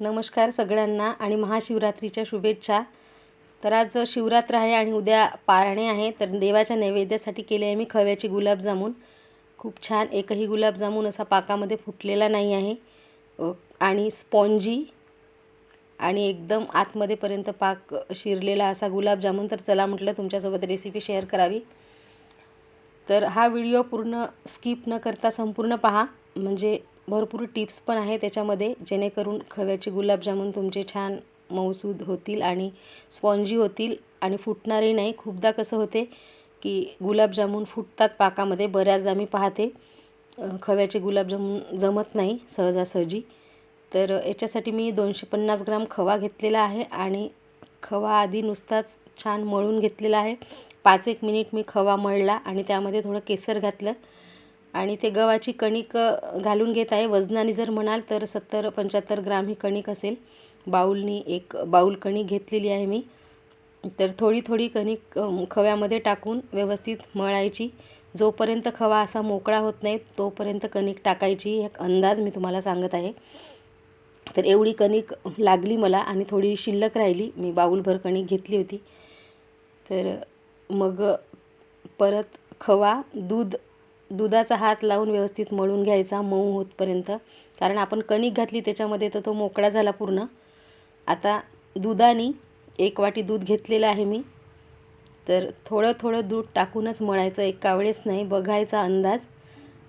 नमस्कार सगळ्यांना आणि महाशिवरात्रीच्या शुभेच्छा. तर आज शिवरात्र आहे आणि उद्या पारणे आहे. तर देवाच्या नैवेद्यासाठी केले आहे मी खव्याची गुलाबजामून खूप छान एकही गुलाबजामून असा पाकामध्ये फुटलेला नाही आहे. आणि स्पॉन्जी आणि एकदम आतमध्येपर्यंत पाक शिरलेला असा गुलाबजामून तर चला म्हटलं तुमच्यासोबत रेसिपी शेअर करावी. तर हा व्हिडिओ पूर्ण स्किप न करता संपूर्ण पहा. म्हणजे भरपूर टिप्स पण आहे त्याच्यामध्ये जेणेकरून खव्याचे गुलाबजामुन तुमचे छान मऊसूद होतील आणि स्पॉन्जी होतील आणि फुटणारही नाही. खूपदा कसं होते की गुलाबजामुन फुटतात पाकामध्ये बऱ्याचदा मी पाहते खव्याचे गुलाबजामुन जमत नाही सहजासहजी. तर याच्यासाठी मी दोनशे पन्नास ग्राम खवा घेतलेला आहे आणि खवा आधी नुसताच छान मळून घेतलेला आहे. पाच एक मिनिट मी खवा मळला आणि त्यामध्ये थोडं केसर घातलं. आणि ते गव्हाची कणिक घालून घेत आहे. वजनाने जर म्हणाल तर सत्तर पंच्याहत्तर ग्राम ही कणिक असेल. बाऊलनी एक बाऊल कणिक घेतलेली आहे मी. तर थोडी थोडी कणिक खव्यामध्ये टाकून व्यवस्थित मळायची. जोपर्यंत खवा असा मोकळा होत नाही तोपर्यंत कणिक टाकायची. एक अंदाज मी तुम्हाला सांगत आहे. तर एवढी कणिक लागली मला आणि थोडी शिल्लक राहिली. मी बाऊलभर कणिक घेतली होती. तर मग परत खवा दूध दुधाचा हात लावून व्यवस्थित मळून घ्यायचा मऊ होतपर्यंत. कारण आपण कणिक घातली त्याच्यामध्ये तर तो मोकळा झाला पूर्ण. आता दुधाने एक वाटी दूध घेतलेलं आहे मी. तर थोडं थोडं दूध टाकूनच मळायचं एका वेळेस नाही बघायचा अंदाज.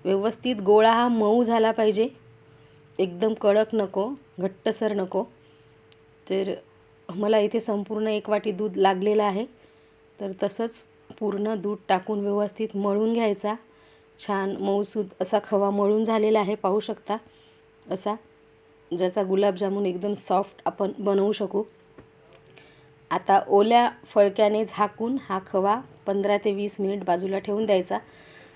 व्यवस्थित गोळा हा मऊ झाला पाहिजे. एकदम कडक नको घट्टसर नको. तर मला इथे संपूर्ण एक वाटी दूध लागलेलं आहे. तर तसंच पूर्ण दूध टाकून व्यवस्थित मळून घ्यायचा. छान मऊसूद असा खवा मळून झालेला आहे पाहू शकता. असा ज्याचा गुलाबजामून एकदम सॉफ्ट आपण बनवू शकू. आता ओल्या फळक्याने झाकून हा खवा पंधरा ते वीस मिनिट बाजूला ठेवून द्यायचा.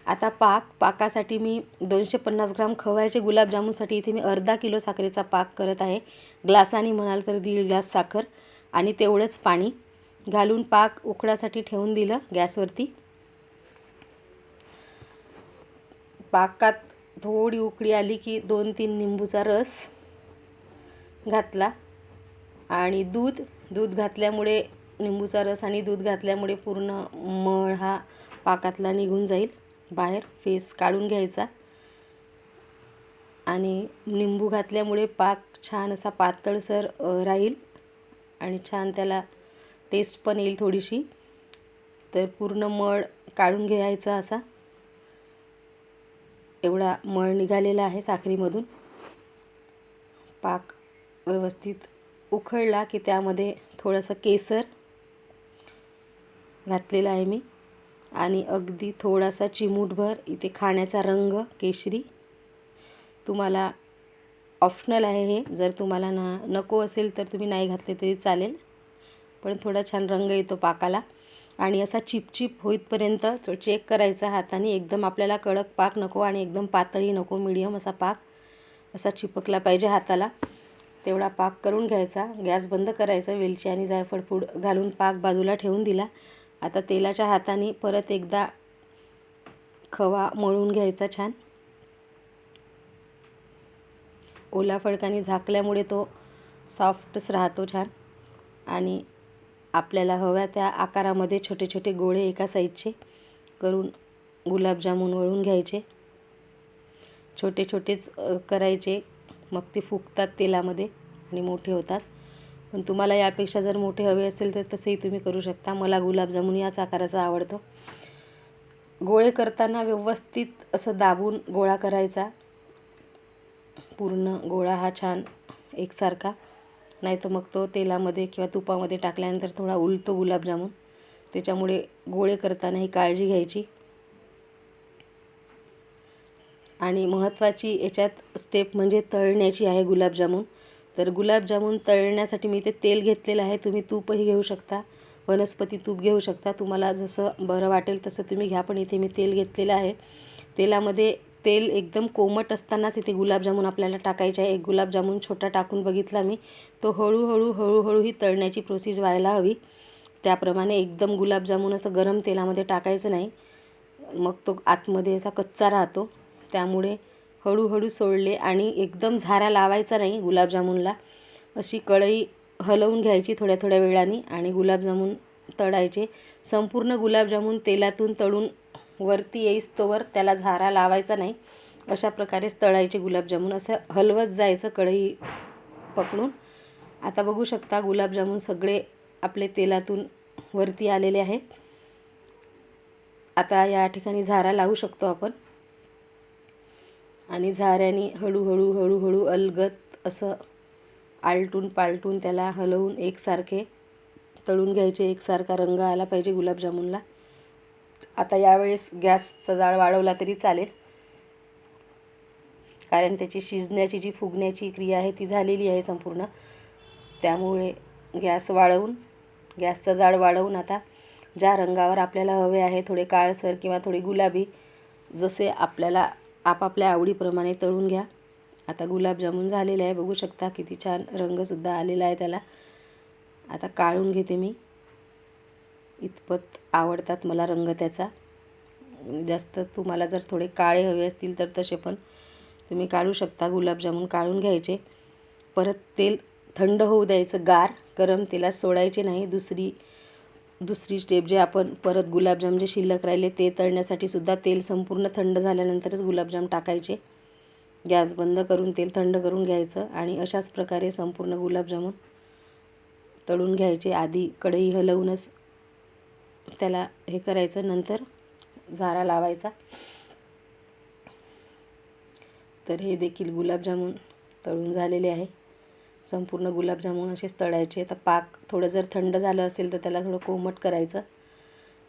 आता पाक पाकासाठी मी दोनशे पन्नास ग्राम खव्याचे गुलाबजामुनसाठी इथे मी अर्धा किलो साखरेचा पाक करत आहे. ग्लासाने म्हणाल तर दीड ग्लास साखर आणि तेवढंच पाणी. घालून पाक उकडासाठी ठेवून दिलं गॅसवरती. पाकात थोडी उकळी आली की दोन तीन निंबूचा रस घातला. आणि दूध दूध घातल्यामुळे निंबूचा रस आणि दूध घातल्यामुळे पूर्ण मळ हा पाकातला निघून जाईल. बाहेर फेस काढून घ्यायचा. आणि निंबू घातल्यामुळे पाक छान असा पातळसर राहील. आणि छान त्याला टेस्ट पण येईल थोडीशी. तर पूर्ण मळ काढून घ्यायचा असा. एवढा मळ निघालेला आहे साखरीमधून. पाक व्यवस्थित उखळला की त्यामध्ये थोडंसं केसर घातलेलं आहे मी. आणि अगदी थोडासा चिमूटभर इथे खाण्याचा रंग केशरी तुम्हाला ऑप्शनल आहे हे. जर तुम्हाला ना नको असेल तर तुम्ही नाही घातले तरी चालेल. पण थोडा छान रंग येतो पाकाला. आणि असा चिपचिप होईपर्यंत तो चेक करायचा हाताने एकदम आपल्याला कडक पाक नको आणि एकदम पातळी नको मिडियम असा पाक असा चिपकला पाहिजे हाताला. तेवढा पाक करून घ्यायचा. गॅस बंद करायचा वेलची आणि जायफळ पूड घालून पाक बाजूला ठेवून दिला. आता तेलाच्या हाताने परत एकदा खवा मळून घ्यायचा छान. ओला फडकाने झाकल्यामुळे तो सॉफ्टच राहतो छान. आणि आपल्याला हव्या त्या आकारामध्ये छोटे छोटे गोळे एका साईजचे करून गुलाबजामून वळून घ्यायचे. छोटे छोटेच करायचे. मग ते फुगतात तेलामध्ये आणि मोठे होतात. पण तुम्हाला यापेक्षा जर मोठे हवे असेल तर तसेही तुम्ही करू शकता. मला गुलाबजामुन याच आकाराचा आवडतो. गोळे करताना व्यवस्थित असं दाबून गोळा करायचा. पूर्ण गोळा हा छान एकसारखा. नाही तर मग तो तेलामध्ये किंवा तुपामध्ये टाकल्यानंतर थोडा उलतो गुलाबजामुन. त्याच्यामुळे गोळे करताना ही काळजी घ्यायची. आणि महत्त्वाची याच्यात स्टेप म्हणजे तळण्याची आहे गुलाबजामुन. तर गुलाबजामुन तळण्यासाठी मी ते तेल घेतलेलं आहे. तुम्ही तूपही घेऊ शकता. वनस्पती तूप घेऊ शकता. तुम्हाला जसं बरं वाटेल तसं तुम्ही घ्या. पण इथे मी तेल घेतलेलं आहे. तेलामध्ये तेल एकदम कोमट असतानाच इथे गुलाबजामून आपल्याला टाकायचे आहे. एक गुलाबजामून छोटा टाकून बघितला मी. तो हळूहळू हळूहळू ही तळण्याची प्रोसेस व्हायला हवी. त्याप्रमाणे एकदम गुलाबजामून असं गरम तेलामध्ये टाकायचं नाही. मग तो आतमध्ये असा कच्चा राहतो. त्यामुळे हळूहळू सोडले आणि एकदम झारा लावायचा नाही गुलाबजामुनला. अशी कढई हलवून घ्यायची थोड्या थोड्या वेळाने आणि गुलाबजामून तळायचे. संपूर्ण गुलाबजामून तेलातून तळून वरती येईस तोवर त्याला झारा लावायचा नाही. अशा प्रकारेच तळायचे गुलाबजामून असं हलवत जायचं कढई पकडून. आता बघू शकता गुलाबजामून सगळे आपले तेलातून वरती आलेले आहेत. आता या ठिकाणी झारा लावू शकतो आपण. आणि झाऱ्याने हळूहळू हळूहळू अलगत असं आलटून पालटून त्याला हलवून एकसारखे तळून घ्यायचे एकसारखा रंग आला पाहिजे गुलाबजामुनला. आता यावेळेस गॅसचा जाळ वाढवला तरी चालेल. कारण त्याची शिजण्याची जी फुगण्याची क्रिया आहे ती झालेली आहे संपूर्ण. त्यामुळे गॅस वाढवून गॅसचा जाळ वाढवून आता ज्या रंगावर आपल्याला हवे आहे थोडे काळसर किंवा थोडे गुलाबी जसे आपल्याला आपापल्या आवडीप्रमाणे तळून घ्या. आता गुलाबजामून झालेले आहे बघू शकता किती छान रंगसुद्धा आलेला आहे त्याला. आता काढून घेते मी. इतपत आवडतात मला रंग त्याचा. जास्त तुम्हाला जर थोडे काळे हवे असतील तर तसे पण. तुम्ही काढू शकता गुलाबजामून काढून घ्यायचे. परत तेल थंड होऊ द्यायचं गार. गरम तेलात सोडायचे नाही. दुसरी दुसरी स्टेप जे आपण परत गुलाबजाम जे शिल्लक राहिले ते तळण्यासाठी सुद्धा तेल संपूर्ण थंड झाल्यानंतरच गुलाबजाम टाकायचे. गॅस बंद करून तेल थंड करून घ्यायचं आणि अशाच प्रकारे संपूर्ण गुलाबजामून तळून घ्यायचे. आधी कढई हलवूनच त्याला हे करायचं नंतर झारा लावायचा. तर हे देखील गुलाबजामुन तळून झालेले आहे. संपूर्ण गुलाबजामुन असेच तळायचे. तर पाक थोडं जर थंड झालं असेल तर त्याला थोडं कोमट करायचं.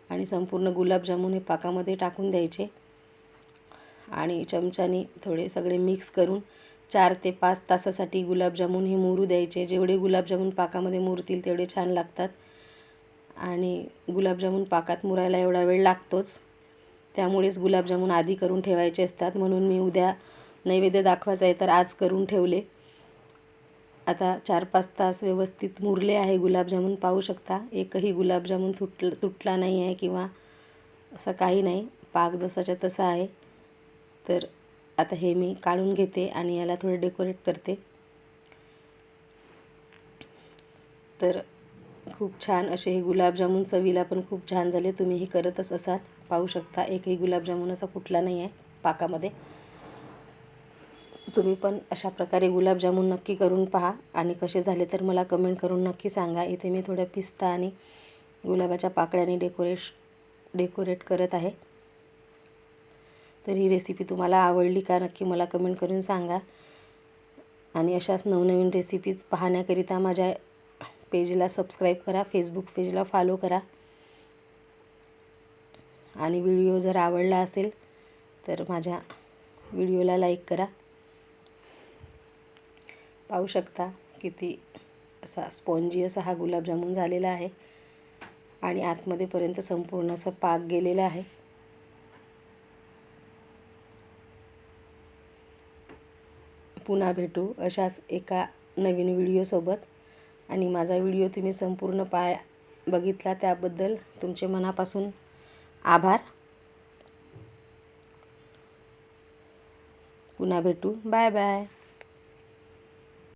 आणि संपूर्ण गुलाबजामुन हे पाकामध्ये टाकून द्यायचे. आणि चमच्याने थोडे सगळे मिक्स करून चार ते पाच तासासाठी गुलाबजामुन हे मुरू द्यायचे. जेवढे गुलाबजामुन पाकामध्ये मुरतील तेवढे छान लागतात. आणि गुलाबजामुन पाकात मुरायला एवढा वेळ लागतोच. त्यामुळेच गुलाबजामुन आधी करून ठेवायचे असतात. म्हणून मी उद्या नैवेद्य दाखवायचा आहे तर आज करून ठेवले. आता चार पाच तास व्यवस्थित मुरले आहे गुलाबजामुन. पाहू शकता एकही गुलाबजामुन तुटलं तुटला नाही आहे किंवा असं काही नाही. पाक जसाच्या तसा आहे. तर आता हे मी काढून घेते आणि याला थोडं डेकोरेट करते. तर खूप छान असे हे गुलाबजामुन चवीला पण खूप छान झाले. तुम्हीही करतच असाल. पाहू शकता एकही गुलाबजामुन असा फुटला नाही आहे पाकामध्ये. तुम्ही पण अशा प्रकारे गुलाबजामुन नक्की करून पहा. आणि कसे झाले तर मला कमेंट करून नक्की सांगा. इथे मी थोड्या पिस्ता आणि गुलाबाच्या पाकळ्याने डेकोरेश डेकोरेट करत आहे. तर ही रेसिपी तुम्हाला आवडली का नक्की मला कमेंट करून सांगा. आणि अशाच नवनवीन रेसिपीज पाहण्याकरिता माझ्या पेजला सबस्क्राईब करा फेसबुक पेजला फॉलो करा. आणि व्हिडिओ जर आवडला असेल तर माझ्या व्हिडिओला लाईक करा. पाहू शकता किती असा स्पॉन्जी असा हा गुलाबजामुन झालेला आहे. आणि आतमध्येपर्यंत संपूर्ण असं पाक गेलेलं आहे. पुन्हा भेटू अशाच एका नवीन व्हिडिओसोबत आणि माझा व्हिडिओ तुम्ही संपूर्ण पाय बघितला त्याबद्दल तुमचे मनापासून आभार. पुन्हा भेटू. Bye bye.